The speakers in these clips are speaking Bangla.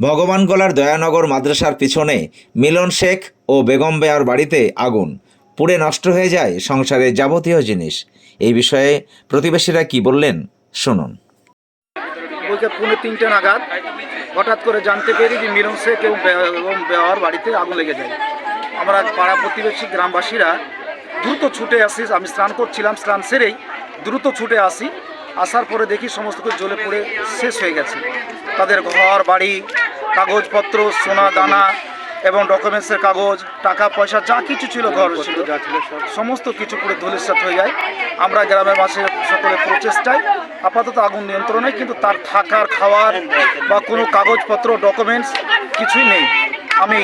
ভগবানগোলার দয়ানগর মাদ্রাসার পিছনে মিলন শেখ ও বেগম বেয়ার বাড়িতে আগুন। পুড়ে নষ্ট হয়ে যায় সংসারের যাবতীয় জিনিস। এই বিষয়ে প্রতিবেশীরা কি বললেন, শুনুন। পৌনে তিনটে নাগাদ হঠাৎ করে জানতে পেরে যে মিলন শেখ এবং বেওয়ার বাড়িতে আগুন লেগে যায়। আমরা পাড়া প্রতিবেশী গ্রামবাসীরা দ্রুত ছুটে আসি, আমি স্নান করছিলাম, স্নান সেরেই দ্রুত ছুটে আসি। আসার পরে দেখি সমস্ত কিছু জ্বলে পড়ে শেষ হয়ে গেছে। তাদের ঘর, বাড়ি কাগজপত্র, সোনা, দানা এবং ডকুমেন্টসের কাগজ, টাকা, পয়সা, যা কিছু ছিল ঘর ছিল, সমস্ত কিছু পুরো ধূলিসাৎ হয়ে যায়। আমরা গ্রামের মাসে সকলের প্রচেষ্টায় আপাতত আগুন নিয়ন্ত্রণে, কিন্তু তার থাকার, খাওয়ার বা কোনো কাগজপত্র ডকুমেন্টস কিছুই নেই। আমি,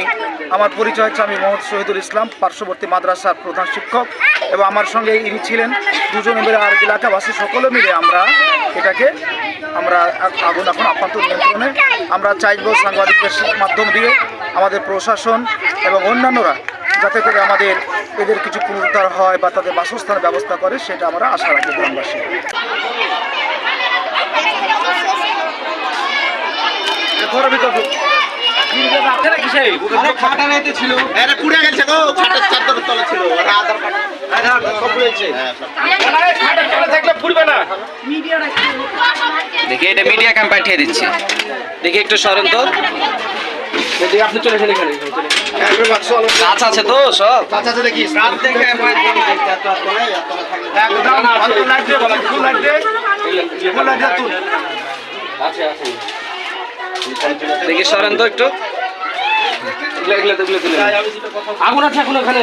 আমার পরিচয় হচ্ছে আমি মোহাম্মদ শহীদুল ইসলাম, পার্শ্ববর্তী মাদ্রাসার প্রধান শিক্ষক। এবং আমার সঙ্গে ইনি ছিলেন। দুজন মিলে আর এলাকাবাসী সকলে মিলে আমরা এটাকে আমরা আগুন এখন আপাতত নিয়ন্ত্রণে আমরা চাইব সাংবাদিকদের মাধ্যম দিয়ে আমাদের প্রশাসন এবং অন্যান্যরা যাতে করে আমাদের এদের কিছু পুনরুদ্ধার হয় বা তাদের বাসস্থানের ব্যবস্থা করে সেটা আমরা আশা রাখি গ্রামবাসী। এটা পুড়ে গেছে গো। খাটের চাদর তলে ছিল। দেখি এটা মিডিয়া ক্যাম্প পাঠিয়ে দিচ্ছি। দেখি একটু সরেন তো। আপনি এখানে। আছে তো সব? আছে দেখি। দেখি সরেন তো একটু। আগুন আছে এখন ওখানে